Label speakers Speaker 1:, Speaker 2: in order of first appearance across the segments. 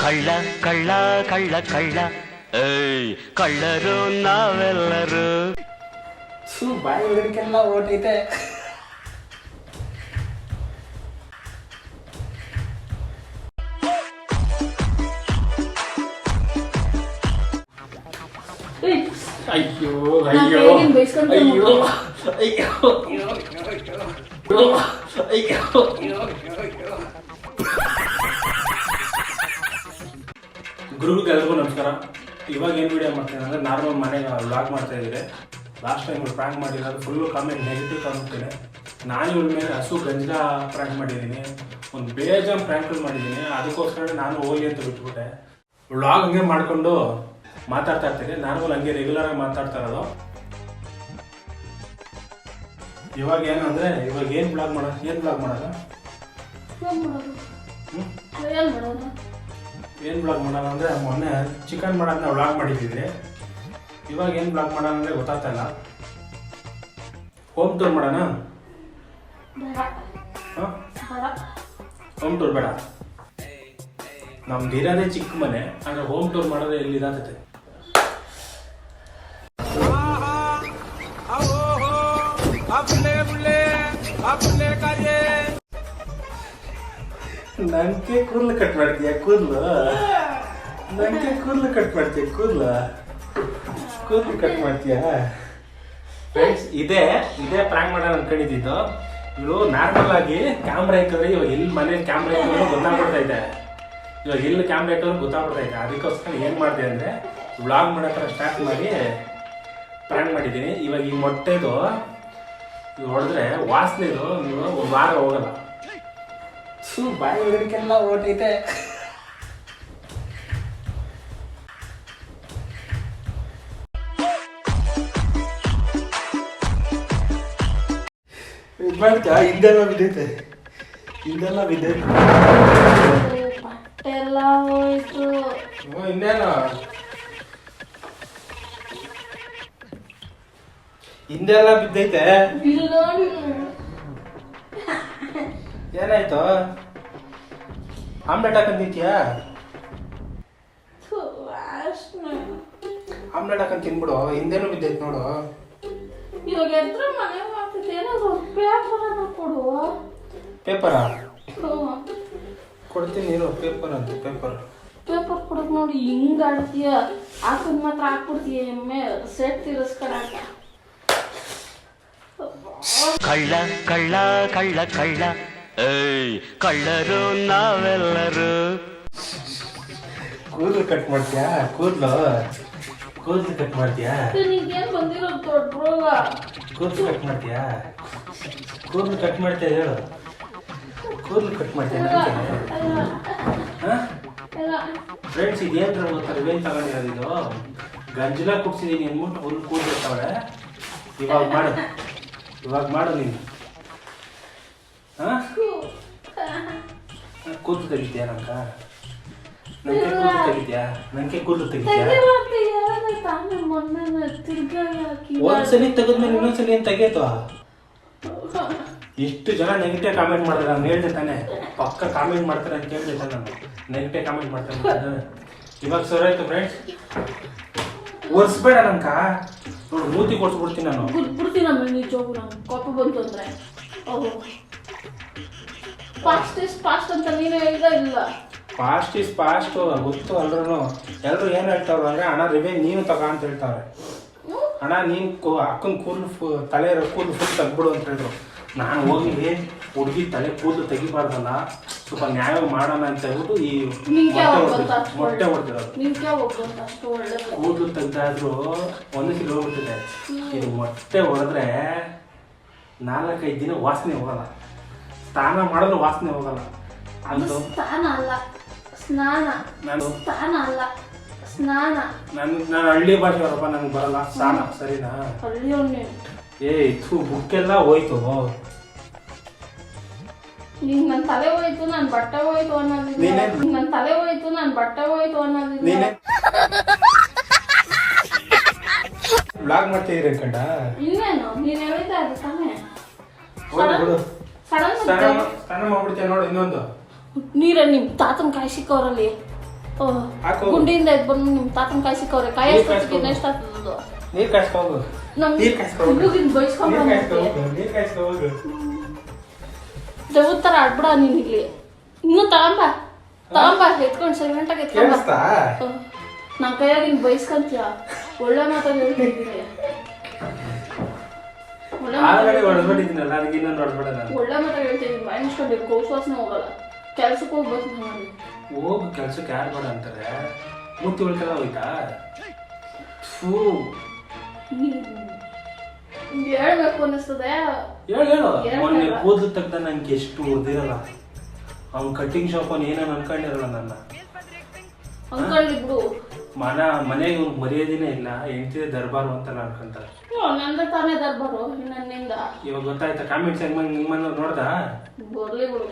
Speaker 1: ಕಳ್ಳ ಕಳ್ಳ ಕಳ್ಳ ಕಳ್ಳ ಏಯ್ ಕಳ್ಳರು ನಾವೆಲ್ಲರೂ
Speaker 2: ಸು ಬಾಯಿ ಬೆಳಕೆಲ್ಲ ಓಟೈತೆ
Speaker 3: ಏಯ್,
Speaker 2: ಅಯ್ಯೋ
Speaker 3: ನಾನ್
Speaker 2: ಅಯ್ಯೋ
Speaker 3: ಕೈಗಿನ್ ಬೈಸ್ಕೊಂಡ್
Speaker 2: ಅಯ್ಯೋ
Speaker 3: ಬಂದ್ಬಿಟ್ಟೆ.
Speaker 2: ಅಯ್ಯೋ ಅಯ್ಯೋ ಅಯ್ಯೋ ಗುರುಗಳಿಗೆಲ್ರಿಗೂ ನಮಸ್ಕಾರ. ಇವಾಗ ಏನು ವಿಡಿಯೋ ಮಾಡ್ತೀನಿ ಅಂದರೆ ನಾರ್ಮಲ್ ಮನೆ ವ್ಲಾಗ್ ಮಾಡ್ತಾ ಇದ್ದೀರಿ. ಲಾಸ್ಟ್ ಟೈಮ್ ಪ್ರಾಂಕ್ ಮಾಡಿರೋದು ಫುಲ್ಲು ಕಾಮೆಂಟ್ ನೆಗೆಟಿವ್ ಕಾಮೆಂಟ್ ಇದೆ. ನಾನು ಇವ್ರ ಮೇಲೆ ಹಸು ಗಂಜಲ ಪ್ರ್ಯಾಂಕ್ ಮಾಡಿದ್ದೀನಿ. ಒಂದು ಬೇಜಾನ್ ಪ್ರ್ಯಾಂಕ್ಗಳು ಮಾಡಿದ್ದೀನಿ. ಅದಕ್ಕೋಸ್ಕರ ನಾನು ಹೋಗಿ ಅಂತ ಬಿಟ್ಬಿಟ್ಟೆ. ವ್ಲಾಗ್ ಹಂಗೆ ಮಾಡಿಕೊಂಡು ಮಾತಾಡ್ತಾ ಇರ್ತೀನಿ. ನಾರ್ಮಲ್ ಹಂಗೆ ರೆಗ್ಯುಲರ್ ಆಗಿ ಮಾತಾಡ್ತಾ ಇರೋದು. ಇವಾಗ ಏನು ಅಂದರೆ ಇವಾಗ ಏನು ಬ್ಲಾಗ್ ಮಾಡೋದು ಏನು ಬ್ಲಾಗ್ ಮಾಡೋದು? ಹ್ಞೂ
Speaker 3: ಏನ್
Speaker 2: ಬ್ಲಾಗ್ ಮಾಡೋಣ ಅಂದರೆ ಮೊನ್ನೆ ಚಿಕನ್ ಮಾಡೋದನ್ನ ವ್ಲಾಗ್ ಮಾಡಿದ್ದೀವಿ ಇವಾಗ ಏನು ಬ್ಲಾಗ್ ಮಾಡೋಣ ಅಂದರೆ ಗೊತ್ತಾಗ್ತಾ ಇಲ್ಲ. ಹೋಮ್ ಟೂರ್ ಮಾಡೋಣ. ಹೋಮ್ ಟೂರ್ ಬೇಡ. ನಮ್ದು ಇರೋದೇ ಚಿಕ್ಕ ಮನೆ ಅಂದರೆ ಹೋಮ್ ಟೂರ್ ಮಾಡೋದೇ ಎಲ್ಲಿ ಇದಾಗ್ತೈತೆ ನನಗೆ ಕೂದಲು ಕಟ್ ಮಾಡ್ತೀಯ? ಕೂದಲು? ನಂಗೆ ಕೂದಲು ಕಟ್ ಮಾಡ್ತೀಯ? ಕೂದಲು? ಕೂದಲು ಕಟ್ ಮಾಡ್ತೀಯ? ಫ್ರೆಂಡ್ಸ್ ಇದೇ ಇದೇ ಪ್ರಾಂಕ್ ಮಾಡೋಣ ಅನ್ಕೊಂಡಿದ್ದು ಇವಳು ನಾರ್ಮಲ್ ಆಗಿ ಕ್ಯಾಮ್ರಾ ಇಟ್ಟಿದ್ರೆ ಇವಾಗ ಎಲ್ಲಿ ಮನೇಲಿ ಕ್ಯಾಮ್ರಾ ಇಟ್ಟಿದ್ರು ಗೊತ್ತಾಗ್ಬಿಡ್ತಾ ಇದೆ. ಇವಾಗ ಎಲ್ಲಿ ಕ್ಯಾಮ್ರಾ ಇಟ್ಟಿದ್ರು ಗೊತ್ತಾಗ್ಬಿಡ್ತಾ ಇದೆ. ಅದಕ್ಕೋಸ್ಕರ ಏನು ಮಾಡಿದೆ ಅಂದರೆ ವ್ಲಾಗ್ ಮಾಡೋ ಥರ ಸ್ಟಾರ್ಟ್ ಮಾಡಿ ಪ್ರಾಂಕ್ ಮಾಡಿದ್ದೀನಿ. ಇವಾಗ ಈ ಮೊಟ್ಟೆದು ಹೊಡೆದ್ರೆ ವಾಸನೆದು ನೀವು ಒಂದು ವಾರ ಹೋಗಲ್ಲ. ಸು ಬಾಯಿ ಓಟೈತೆ. ಇದು ಮಾಡ್ತಾ ಹಿಂದೆಲ್ಲ ಬಿದ್ದೈತೆ ಹಿಂದೆಲ್ಲ ಬಿದ್ದೈತೆ
Speaker 3: ಏ, ಬಟ್ಟೆ ಎಲ್ಲ ಹೋಯ್ತು
Speaker 2: ಇನ್ನೇನು? ಹಿಂದೆಲ್ಲ ಬಿದ್ದೈತೆ. ಏನಾಯ್ತು? ಆಮ್ಲೆಟ್ ಹಾಕಂತಿದ್ಯಾ. ಆಮ್ಲೆಟ್ ಹಾಕೊಂಡ್ ತಿನ್ಬಿಡು ಹಿಂದೆನೂ ಬಿದ್ದೈತೆ ನೋಡು.
Speaker 3: ಇವಾಗ ಎದ್ರ ಮನೆ ಮಾಡ್ತಿದ್ದೆ ಏನಾದ್ರು ಪೇಪರ್ ಕೊಡು.
Speaker 2: ಪೇಪರಾ. ಕೊಡ್ತೀನಿ ಇರು ಪೇಪರ್ ಅಂತ ಪೇಪರ್
Speaker 3: ಪೇಪರ್ ಕೊಡಕ್ ನೋಡಿ ಹಿಂಗ್ ಆಡ್ತೀಯ. ಹಾಕದ್ ಮಾತ್ರ ಹಾಕ್ಬಿಡ್ತೀಯ ಎಮ್ಮೆ. ಸೆಟ್ ತಿರ್ಸ್ಕೊಳಕ
Speaker 1: ಕಳ್ಳ ಕಳ್ಳ ಕಳ್ಳ ಕಳ್ಳ. ಏಯ್ ಕಳ್ಳರು ನಾವೆಲ್ಲರೂ.
Speaker 2: ಕೂದಲು ಕಟ್ ಮಾಡ್ತೀಯಾ? ಕೂದಲು? ಕೂದಲು ಕಟ್ ಮಾಡ್ತೀಯಾ?
Speaker 3: ನಿಂಗೇನ್ ಬಂದಿರೋದು ದೊಡ್ಡ ರೋಗ.
Speaker 2: ಕೂದಲು ಕಟ್ ಮಾಡ್ತೀಯಾ? ಕೂದಲು ಕಟ್ ಮಾಡ್ತೀಯಾ ಹೇಳು. ಕೂದಲು ಕಟ್ ಮಾಡ್ತೀಯ ಫ್ರೆಂಡ್ಸ್ ಇದೇನು ಗೊತ್ತಾ? ಇವೇನು ತಗೊಂಡಿರೋದು ಇದು? ಗಂಜಲ ಕುಡ್ಸಿದೀನಿ ಅಂದ್ಬಿಟ್ಟು ಫುಲ್ ಇರ್ತಾವಳೆ. ಇವಾಗ ಮಾಡು. ಇವಾಗ ಮಾಡು ನೀನು. ಕೂದಲು ತೆಗಿತೀಯಾ ನಂಗ ನಂಗೆ ಕೂದಲು ತೆಗಿತೀಯಾ ನನಗೆ ಕೂದಲು ತೆಗಿತೀಯಾ ಒಂದ್ಸಲಿ ತೆಗೆದ್ಮೇಲೆ ಇನ್ನೊಂದ್ಸಲಿ ಏನು ತೆಗೆಯೋದು ಎಷ್ಟು ಜನ ನೆಗೆಟಿವ್ ಕಾಮೆಂಟ್ ಮಾಡ್ತಾರೆ ನಾನು ಹೇಳ್ದೆ ತಾನೆ. ಪಕ್ಕ ಕಾಮೆಂಟ್ ಮಾಡ್ತಾರೆ ಅಂತ ಹೇಳ್ದೆ ತಾನೆ ನಾನು. ನೆಗೆಟಿವ್ ಕಾಮೆಂಟ್ ಮಾಡ್ತಾರೆ. ಇವಾಗ ಸರ್ ಆಯ್ತು ಫ್ರೆಂಡ್ಸ್ ಒರ್ಸ್ಬೇಡ ನಂಕ ನೋಡು ಮೂತಿ ಕೊಡ್ಸ್ಬಿಡ್ತೀನಿ ನಾನು.
Speaker 3: ಬಿಡ್ತೀನಿ ಆಮೇಲೆ ನಿಜವಾಗೂ ನಂಗೆ. ಕೋಪ ಬಂತು ಅಂದ್ರೆ. ಓಹೋ. ಫಾಸ್ಟ್ ಇಸ್ ಫಾಸ್ಟ್ ಅಂತ ನೀನು ಹೇಳಿದ ಇಲ್ಲ.
Speaker 2: ಫಾಸ್ಟ್ ಇಸ್ ಫಾಸ್ಟ್ ಗೊತ್ತು ಎಲ್ರು ಎಲ್ಲರೂ ಏನು ಹೇಳ್ತಾವ್ರು ಅಂದ್ರೆ ಹಣ ರಿವೆ ನೀನು ತಗೋ ಅಂತ ಹೇಳ್ತಾವ್ರೆ? ಹಣ ನೀನು ಅಕ್ಕನ ಕೂದಲು ಫು ತಲೆ ಕೂದಲು ಫುಲ್ ತೆಗ್ಬಿಡು ಅಂತ ಹೇಳಿದ್ರು. ನಾನು ಹೋಗಿ ಹುಡುಗಿ ತಲೆ ಕೂದಲು ತೆಗಿಬಾರ್ದಲ್ಲ ಸ್ವಲ್ಪ ನ್ಯಾಯ ಮಾಡೋಣ ಅಂತ ಹೇಳ್ಬಿಟ್ಟು ಈ ಮೊಟ್ಟೆ ಹೊಡೆದಿರೋದು. ಕೂದಲು ತೆಗ್ದಾದ್ರೂ ಒಂದು ಕಿಲೋ ಹೋಗ್ಬಿಟ್ಟಿದೆ ಇದು ಮೊಟ್ಟೆ ಹೊಡೆದ್ರೆ ನಾಲ್ಕೈದು ದಿನ ವಾಸನೆ ಹೋಗಲ್ಲ. ಸ್ನಾನ ಮಾಡಲು ವಾಸನೆ ಹೋಗಲ್ಲ.
Speaker 3: ಅದು ಸ್ನಾನ ಅಲ್ಲ. ಸ್ನಾನ.
Speaker 2: ನಾನು
Speaker 3: ಸ್ನಾನ ಅಲ್ಲ. ಸ್ನಾನ.
Speaker 2: ನಾನು ನಾನು ಹಳ್ಳಿ ಭಾಷೆಯವರಪ್ಪ ನನಗೆ ಬರಲ್ಲ. ಸ್ನಾನ ಸರಿನಾ?
Speaker 3: ಹಳ್ಳಿ ನೀನು
Speaker 2: ಏ ಥೂ ಬುಕ್ಕೆಲ್ಲ ಹೋಯ್ತು.
Speaker 3: ನಿಂಗೆ ನನ್ನ ತಲೆ ಹೋಯ್ತು ನಾನು ಬಟ್ಟೆ ಹೋಯ್ತು ಅನ್ನೋದಿಲ್ಲ.
Speaker 2: ನೀನೇ-
Speaker 3: ನನ್ನ ತಲೆ ಹೋಯ್ತು ನಾನು ಬಟ್ಟೆ ಹೋಯ್ತು
Speaker 2: ನೀನೆ ಬ್ಲಾಗ್ ಮಾಡ್ತಿದ್ದೀರಿ ಅನ್ಕಂಡ
Speaker 3: ಇನ್ನೇನು? ನೀನು ಹೇಳಿದ ಅದು ತಾನೇ.
Speaker 2: ಹೋಗ್ಲಿ ಬಿಡು.
Speaker 3: ಸಡನ್
Speaker 2: ಸ್ನಾನ ಮಾ- ನೋಡಿ ಇನ್ನೊಂದು.
Speaker 3: ನೀರಲ್ಲಿ ನಿಮ್ಮ ತಾತನ ಕಾಯಿ ಸಿಕ್ಕವರಲ್ಲಿ
Speaker 2: ಹಾಕು.
Speaker 3: ಗುಂಡಿಯಿಂದ ಎದ್ದು ಬಂದು ನಿಮ್ಮ ತಾತನ ಕಾಯಿ ಸಿಕ್ಕವ್ರೆ ಕಾಯಿ
Speaker 2: ನೀರ್
Speaker 3: ಎಷ್ಟೊತ್ತಿಗೆ ಎಷ್ಟು ಆಗ್ತದದು
Speaker 2: ನೀರು ಕಾಯಿಸ್ಕೊ ಹೋಗು
Speaker 3: ನಮ್
Speaker 2: ನೀರ್ ಕಾಯ್ಸ್ಕೊ ಹೋಗು.
Speaker 3: ಹುಡುಗಿನ
Speaker 2: ನೀರು ಕಾಯಿಸ್ಕೊ
Speaker 3: ಬೈಸ್ಕೊಂಡ್ರೆ
Speaker 2: ಹೋಗು ನೀರು
Speaker 3: ಆಡ್ಬಿಡ ನೀನ್ ಇಲ್ಲಿ. ಇನ್ನೂ ತಗೊಂಬ. ತಗೊಂಬ ಎತ್ಕೊಂಡು ಸೈಲೆಂಟಾಗಿ ಎತ್ಕೊಂಬ
Speaker 2: ಕೇಳಿಸ್ತಾ?
Speaker 3: ಕೈಯಾಗಿ ನೀನ್ ಬೈಸ್ಕೊಂತೀಯ? ಒಳ್ಳೆ ಮಾತಾಡ್ತೀನಿ ಹೇಳ್ತಿದ್ದೀನಿ
Speaker 2: ಆಲ್ರೆಡಿ ಹೊಡೆದ್ಬಿಟ್ಟಿದ್ದೀನಲ್ಲ ಇನ್ನೊಂದು ಹೊಡೆದ್ಬಿಡ ನಾನು
Speaker 3: ಒಳ್ಳೆ ಹೇಳ್ತೀನಿ ಹೋಗಲ್ಲ. ಕೆಲ್ಸಕ್ಕೆ ಹೋಗ್ಬೇಕು ನಾನು
Speaker 2: ಹೋಗು ಕೆಲ್ಸಕ್ಕೆ ಯಾರು ಬೇಡ ಅಂತಾರೆ. ಮುತ್ತಿ ಉಳ್ಕೆಲ್ಲ ಹೋಯ್ತಾ ಫೂ
Speaker 3: ಹೇಳ್ಬೇಕು ಅನ್ನಿಸ್ತದೆ.
Speaker 2: ಹೇಳು ಹೇಳು. ಮೊನ್ನೆ. ಕೂದಲು ತೆಗ್ದ ನಂಗೆ ಎಷ್ಟು ಉಳ್ದಿರಲ್ಲ ಅವ್ನು ಕಟಿಂಗ್ ಶಾಪ್ ಅವ್ನು ಏನೇನು ಅನ್ಕೊಂಡಿರಲ್ಲ ನನ್ನ.
Speaker 3: ಬಿಡು
Speaker 2: ಮನ ಮನೆಗೆ ಇವ್ರು ಮರ್ಯಾದಿನೇ ಇಲ್ಲ ಹೆಂಡತಿದೆ ದರ್ಬಾರು ಅಂತ ಅನ್ಕೊಂತಾರೆ.
Speaker 3: ಹ್ಞೂ, ನಂದು ತಾನೇ ದರ್ಬಾರು ನನ್ನಿಂದ.
Speaker 2: ಇವಾಗ ಗೊತ್ತಾಯ್ತಾ ಕಾಮೆಂಟ್ಸ್ ಹೆಂಗ್ ನಿಮ್ಮನ್ನ ನೋಡ್ದ?
Speaker 3: ಬರ್ಲಿ ಬಿಡು.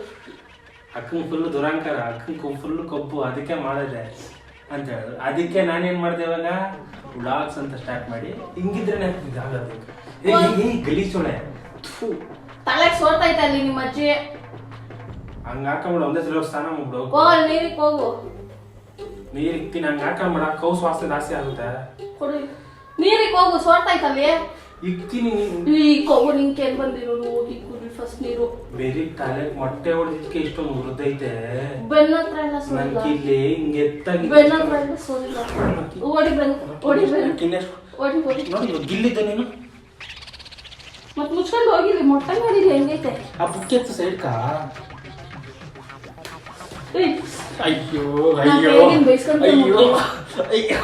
Speaker 2: ಅಕ್ಕಂಗೆ ಫುಲ್ಲು ದುರಂಕಾರ ಅಕ್ಕಂಗೆ ಫುಲ್ಲು ಕಬ್ಬು ಅದಕ್ಕೆ ಮಾಡಿದೆ ಅಂತ ಹೇಳಿದ್ರು ಅದಕ್ಕೆ ನಾನೇನ್ ಮಾಡಿದೆ ಇವಾಗ? ವ್ಲಾಗ್ಸ್ ಅಂತ ಸ್ಟಾರ್ಟ್ ಮಾಡಿ ಹಿಂಗಿದ್ರೆ ನಂಗೆ ಇದಾಗದು ಏ ಏ, ಏ
Speaker 3: ತಲೆ ಸೋರ್ತೈತೆ ಅಲ್ಲಿ ನಿಮ್ಮ ಅಜ್ಜಿ?
Speaker 2: ಹಂಗ ಹಾಕೊಂಡ್ಬಿಡು ಒಂದೇ ಸಲ ಸ್ನಾನ ಮಾಡ್ಬಿಡು
Speaker 3: ನೀರಿಗೆ ಹೋಗು.
Speaker 2: ನೀರ್ ಇಕ್ತೀನಿ ಹಂಗ ಕೌ ವಾಸನೆ ಜಾಸ್ತಿ ಆಗುತ್ತೆ.
Speaker 3: ಕೊಡು. ನೀರಿಗೆ ಹೋಗು ಸೋರ್ತೈತಲ್ಲಿ
Speaker 2: ಇಕ್ತೀನಿ
Speaker 3: ಈ ಕೊಬ್ಬು ನಿಂಗೆ ಏನ್ ಬಂದಿರೋದು ಹೋಗಿ ಕುಡಿ ಫಸ್ಟ್ ನೀರು.
Speaker 2: ಬೇರೆ ತಲೆ ಮೊಟ್ಟೆ ಹೊಡೆದಕ್ಕೆ ಇಷ್ಟೊಂದು ಹುರಿದೈತೆ
Speaker 3: ಬೆನ್ನ ಹತ್ರ ಎಲ್ಲ ಸೋರಿಲ್ಲ.
Speaker 2: ಇಲ್ಲಿ ಹಿಂಗೆ ಎತ್ತಾಗಿ
Speaker 3: ಬೆನ್ನ ಹತ್ರ ಎಲ್ಲ ಸೋರಿಲ್ಲ. ಓಡಿ ಬೆನ್ ಓಡಿ ಬೆನ್ ಓಡಿ ಓಡಿ
Speaker 2: ನೋಡಿ ಗಿಲ್ಲಿದ್ದೆ ನೀನು.
Speaker 3: ಮತ್ತೆ ಮುಚ್ಕೊಂಡು ಹೋಗಿರಿ ಮೊಟ್ಟೆ ಮಾಡಿರಿ ಹೆಂಗೈತೆ?
Speaker 2: ಆ ಬುಕ್ಕೆ ಎತ್ತು ಸೈಡ್ಕಾ ಅಯ್ಯೋ ಅಯ್ಯೋ ಅಯ್ಯೋ
Speaker 3: ಮುಗ್ದೆ.
Speaker 2: ಅಯ್ಯೋ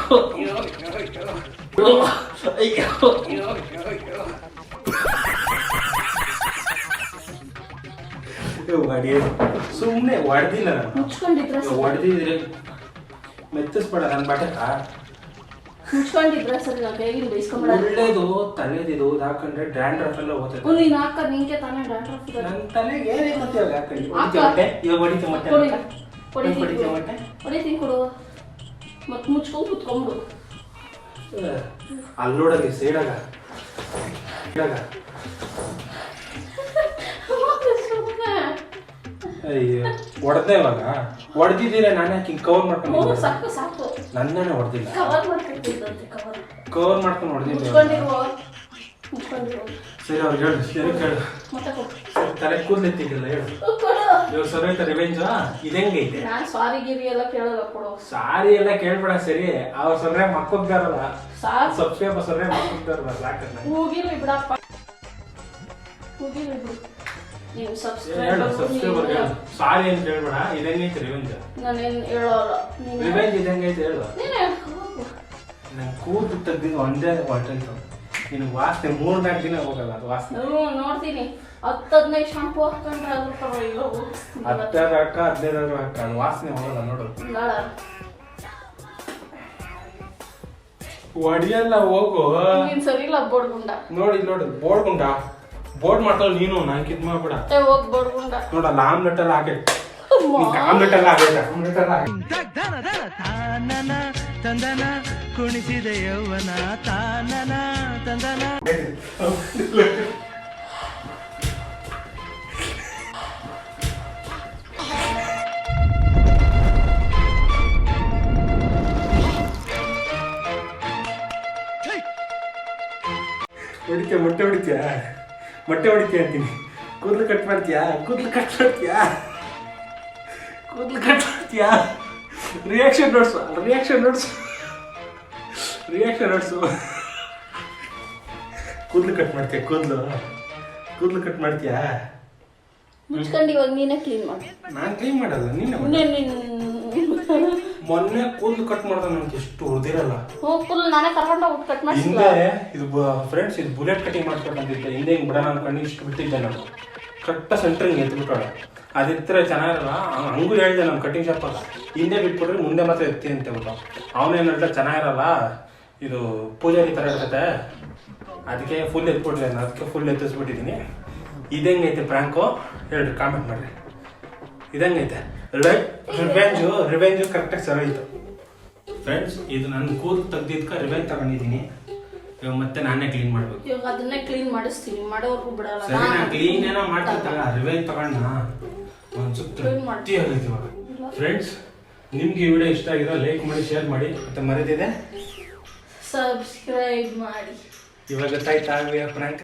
Speaker 2: ಅಯ್ಯೋ ಅಯ್ಯೋ. ಸುಮ್ಮನೆ ಹೊಡೆದಿಲ್ಲ ನಾನು. ಹೊಡೆದಿದ್ರೆ ಮೆತ್ತಿಸ್ಬೇಡ ನನ್ನ ಬಟಕ.
Speaker 3: ಮುಚ್ಕೊಂಡಿದ್ರೆ ಸರಿ ನಾವು ಹೇಗಿನ್
Speaker 2: ಒಳ್ಳೇದು ತಲೆದಿದು ಹಾಕೊಂಡ್ರೆ ಡ್ಯಾಂಡ್ರಫ್ ಎಲ್ಲ ಹೋಗ್ತದೆ
Speaker 3: ನೀನ್ ಹಾಕ ನಿಂಗೆ ತಾನೇ
Speaker 2: ನನ್ನ ತಲೆಗೆ ಏನೇ ಮತ್ತೆ ಇವಾಗ ಹಾಕೊಂಡು. ಹೊಡಿತೀಯ ಮತ್ತೆ ಇವಾಗ ಹೊಡಿತೀಯ ಮತ್ತೆ
Speaker 3: ಕೊಡಿ
Speaker 2: ಹೊಡಿತೀಯ
Speaker 3: ಹೊಡಿತೀನಿ ಕೊಡು. ಮುಚ್ಕೊಂಡು ಕುತ್ಕೊಂಬಿಡು.
Speaker 2: ಸೈಡಾಗ. ಸೈಡಾಗ. ಅಯ್ಯೋ ಹೊಡೆದೆ ಇವಾಗ. ಹೊಡೆದಿದ್ದೀರ ನಾನು ಯಾಕೆ ಹಿಂಗೆ ಕವರ್ ಮಾಡ್ಕೊಂಡು
Speaker 3: ಸಾಕು ಸಾಕು.
Speaker 2: ನನ್ನೇ ಹೊಡೆದಿಲ್ಲ.
Speaker 3: ಕವರ್
Speaker 2: ಮಾಡ್ಕೊಂಡು
Speaker 3: ಹೊಡೆದಿಲ್ಲ
Speaker 2: ಸರಿ ಅವ್ರಿಗೆ ಹೇಳು. ಸರಿ ಕೇಳು?
Speaker 3: ಮತ್ತೆ ಕೊಡು.
Speaker 2: ಸರಿ, ತಲೆ ಕೂದಲೆತ್ತಿದ್ದಿಲ್ಲ ಹೇಳು.
Speaker 3: ಕೊಡು.
Speaker 2: ಇವಾಗ ಸರಿ ಆಯ್ತಾ ರಿವೆಂಜ್ ಇದೆಂಗೈತೆ
Speaker 3: ನಾನು ಸಾರಿ ಗಿರಿ ಎಲ್ಲ ಕೇಳಲ್ಲ ಕೊಡು.
Speaker 2: ಸಾರಿ ಎಲ್ಲ ಕೇಳ್ಬೇಡ ಸರಿ. ಅವ್ರ ಸರ್ರೆ ಮಕ್ಕೋಗ್ತಾರಲ್ಲ
Speaker 3: ಸಾರ್
Speaker 2: ಸಬ್ಸ್ಕ್ರೈಬರ್ ಸೊನ್ನೆ ಮಕ್ಕೋಗ್ತಾರಲ್ಲ ಸಾಕನ್ನ
Speaker 3: ಹೋಗಿರ್ಲಿ ಬಿಡಪ್ಪ. ಹೋಗಿರ್ಲಿ ಬಿಡು. ನೀವು ಸಬ್ಸ್ಕ್ರೈಬ್
Speaker 2: ಸಬ್ಸ್ಕ್ರೈಬರ್ ಸಾರಿ ಅಂತ ಹೇಳ್ಬೇಡ ಇದಂಗೈತೆ ರಿವೆಂಜ್
Speaker 3: ನಾನೇನು ಹೇಳೋಲ್ಲ. ನೀನು
Speaker 2: ರಿವೆಂಜ್ ಇದೆಂಗೈತೆ ಹೇಳು.
Speaker 3: ನೀನೇ ಹೋಗು.
Speaker 2: ನಂಗೆ ಕೂದಲು ತೆಗ್ದಿದ್ದು ಒಂದೇ ಹೊರಟೋಯ್ತು ನಿನಗೆ ವಾಸನೆ ಮೂರ್ ನಾಲ್ಕು ದಿನ ಹೋಗಲ್ಲ ಅದು ವಾಸನೆ
Speaker 3: ಹ್ಞೂ ನೋಡ್ತೀನಿ. ಹತ್ತು ಹದಿನೈದು ಶಾಂಪು ಹಾಕೊಂಡ್ರೆ ಅದ್ರ ಪರವಾಗಿಲ್ಲ. ಹೋಗು.
Speaker 2: ಹತ್ತಾರು ಹಾಕ ಹದಿನೈದು ಹಾಕ. ಅದು ವಾಸನೆ ಹೋಗಲ್ಲ ನೋಡು. ಒಡಿಯಲ್ಲ ಹೋಗು.
Speaker 3: ನೀನ್ ಸರಿ ಇಲ್ಲ ಬೋಡ್ಗುಂಡ
Speaker 2: ನೋಡಿ ನೋಡಿ ಬೋರ್ಡ್ ಗುಂಡ. ಬೋರ್ಡ್ ಮಾಡ್ತಾಳ ನೀನು ನಂಗೆ ಇದ್ ಮಾಡ್ಬೇಡ.
Speaker 3: ನೋಡ ಲಾಮ್ ಬೋಡ್ಗುಂಡ
Speaker 2: ನೋಡಲ್ಲ ಆಮ್ಲೆಟ್ ಎಲ್ಲ ಹಾಕಿ
Speaker 3: ಅಮ್ಮ.
Speaker 2: ಆಮ್ಲೆಟ್ ಎಲ್ಲ ಆಗೈತೆ ಹಾಕಿ
Speaker 1: ತಾನನ ತಂದನ ಕುಣಿಸಿದ ಯೌವನ ತಾನನ ತಂದನ.
Speaker 2: ಹೊಡಿತೀಯ ಮೊಟ್ಟೆ ಹೊಡಿತೀಯ ಮೊಟ್ಟೆ ಹೊಡಿತೀಯ ಅಂತೀನಿ. ಕೂದಲು ಕಟ್ ಮಾಡ್ತೀಯಾ? ಕೂದಲು ಕಟ್ ಮಾಡ್ತೀಯಾ? ಕೂದಲು ಕಟ್ ಮಾಡ್ತೀಯಾ? ರಿಯಾಕ್ಷನ್ ನೋಡ್ಸು ರಿಯಾಕ್ಷನ್ ನೋಡ್ಸು ರಿಯಾಕ್ಷನ್ ನೋಡ್ಸು ಕೂದಲು ಕಟ್ ಮಾಡ್ತೀಯ? ಕೂದಲು. ಕೂದಲು ಕಟ್ ಮಾಡ್ತೀಯಾ?
Speaker 3: ಮುಚ್ಕೊಂಡು ಇವಾಗ ನೀನೇ ಕ್ಲೀನ್ ಮಾಡಿ.
Speaker 2: ನಾನು ಕ್ಲೀನ್ ಮಾಡಲ್ಲ ನೀನು.
Speaker 3: ಮೊನ್ನೆ ನಿನ್
Speaker 2: ಕೂದಲು ಕಟ್ ಮಾಡ್ದ ನನಗೆ ಎಷ್ಟು
Speaker 3: ನಾನೇ ಕರ್ಕೊಂಡು ಕಟ್ ಮಾಡಿಸಿಲ್ಲ
Speaker 2: ಹಿಂದೆ ಇದು ಫ್ರೆಂಡ್ಸ್ ಇದು ಬುಲೆಟ್ ಕಟಿಂಗ್ ಮಾಡ್ಸ್ಬೇಕಂತಿದ್ದೆ ಹಿಂದೆ ಹಿಂಗೆ ಬಿಡೋಣ ಅನ್ಕೊಂಡು ಇಷ್ಟು ಬಿಟ್ಟಿದ್ದೆ ನಾನು. ಕರೆಕ್ಟ ಸೆಂಟ್ರಿಂಗ್ ಎತ್ಬಿಟ್ಟಾಳೆ ಅದಿತ್ತರೆ ಚೆನ್ನಾಗಿರಲ್ಲ ಹಂಗೂ ಹೇಳಿದೆ ನಮ್ಮ ಕಟಿಂಗ್ ಶಾಪಲ್ಲ ಹಿಂದೆ ಬಿಟ್ಬಿಟ್ರೆ ಮುಂದೆ ಮಾತ್ರ ಎತ್ತಿ ಅಂತ ಹೇಳ್ಬಿಟ್ಟು. ಅವನೇನು ಹೇಳ್ದ ಚೆನ್ನಾಗಿರಲ್ಲ ಇದು ಪೂಜಾರಿ ಥರ ಇರ್ತದೆ ಅದಕ್ಕೆ ಫುಲ್ ಎತ್ಬಿಡ್ಲಿ ನಾನು ಅದಕ್ಕೆ ಫುಲ್ ಎತ್ತಿಸ್ಬಿಟ್ಟಿದ್ದೀನಿ ಇದಂಗೈತೆ ಪ್ರ್ಯಾಂಕು ಹೇಳ್ರಿ ಕಾಮೆಂಟ್ ಮಾಡಿರಿ. ಇದಂಗೈತೆ ರಿವೆಂಜು ರಿವೆಂಜು ಕರೆಕ್ಟಾಗಿ ಸರೋಯ್ತು ಫ್ರೆಂಡ್ಸ್ ಇದು ನನ್ನ ಕೂದಲು ತೆಗ್ದಿದ್ಕ ರಿವೆಂಜ್ ತಗೊಂಡಿದ್ದೀನಿ. ಇವಾಗ ಮತ್ತೆ ನಾನೇ ಕ್ಲೀನ್ ಮಾಡ್ಬೇಕು.
Speaker 3: ಇವಾಗ ಅದನ್ನೇ ಕ್ಲೀನ್ ಮಾಡಿಸ್ತೀನಿ. ಮಾಡೋವರೆಗೂ ಬಿಡಲ್ಲ.
Speaker 2: ಸರಿ ನಾನು
Speaker 3: ನಾನು
Speaker 2: ಕ್ಲೀನ್ ಏನೋ ಮಾಡ್ತೀನಿ ತಗ. ರಿವೆಂಜ್ ತಗೊಂಡ ಒಂದು ಸುತ್ತ
Speaker 3: Clean ಮಾಡು.
Speaker 2: ಆಗೈತೆ ಇವಾಗ. ಫ್ರೆಂಡ್ಸ್ ನಿಮ್ಗೆ ಈ ವಿಡಿಯೋ ಇಷ್ಟ ಆಗಿದ್ರೆ ಲೈಕ್ ಮಾಡಿ ಶೇರ್ ಮಾಡಿ. ಮತ್ತೆ ಮರೆತಿದೆ
Speaker 3: ಸಬ್ಸ್ಕ್ರೈಬ್ ಮಾಡಿ.
Speaker 2: ಇವಾಗ ಗೊತ್ತಾಯ್ತಾ ಪ್ರ್ಯಾಂಕ್